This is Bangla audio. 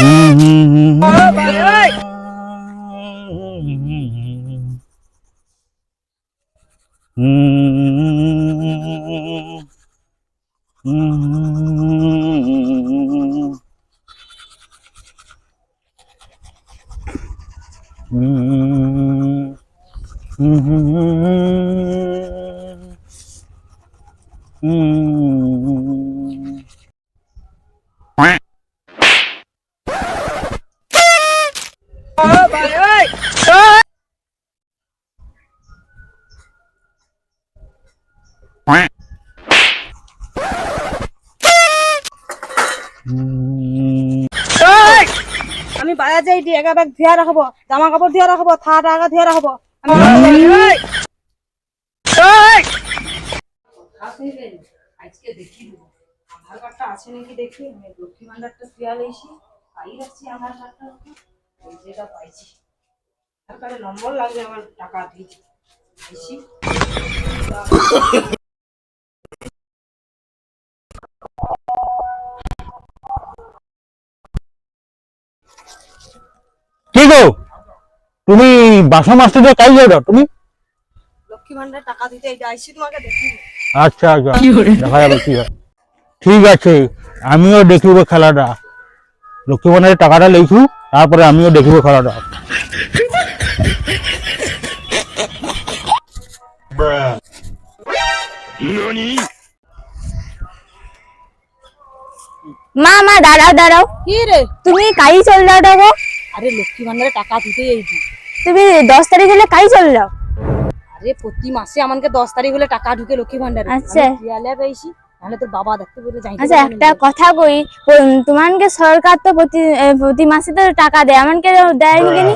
Ờ, bà ơi Mm-hmm. আমি বাজার যাই দিয়ে একা ব্যাগ ধুয়া রাখব জামা কাপড় ধুয়া রাখব থা টাকা ধুয়া রাখব আমি আজকে দেখি আধার কার্ডটা আছে নাকি দেখি? আমি লক্ষ্মী ভান্ডারটা ধুয়া লইছি পাই রাখছি আধার কার্ডটা। এই যেটা পাইছি। আধার কার্ডে নম্বর লাগবে আমার টাকা দিয়েছি কি গো? তুমি বাসা কাজ যাও তুমি? লক্ষ্মী ভান্ডার টাকা দিতে এই যে তোমাকে দেখি আচ্ছা আচ্ছা। দেখা যাবে কি ঠিক আছে আমিও দেখিব খেলাটা। লক্ষ্মী ভান্ডারের টাকাটা লেখু তারপরে আমিও দেখিব খেলাটা। মা মা দাঁড়াও দাঁড়াও। কি রে? তুমি কাই চল যাও দেখো। আরে লক্ষ্মী ভান্ডারে টাকা দিতে এইছি তুমি দশ তারিখ হলে কাই চল যাও আরে প্রতি মাসে আমাকে দশ তারিখ হলে টাকা ঢুকে লক্ষ্মী ভান্ডারে। আচ্ছা। পেয়েছি নাহলে তোর বাবা দেখতে পেলে যাই আচ্ছা একটা কথা কই তোমাকে সরকার তো প্রতি প্রতি মাসে তো টাকা দেয় আমাকে কেন আই দে.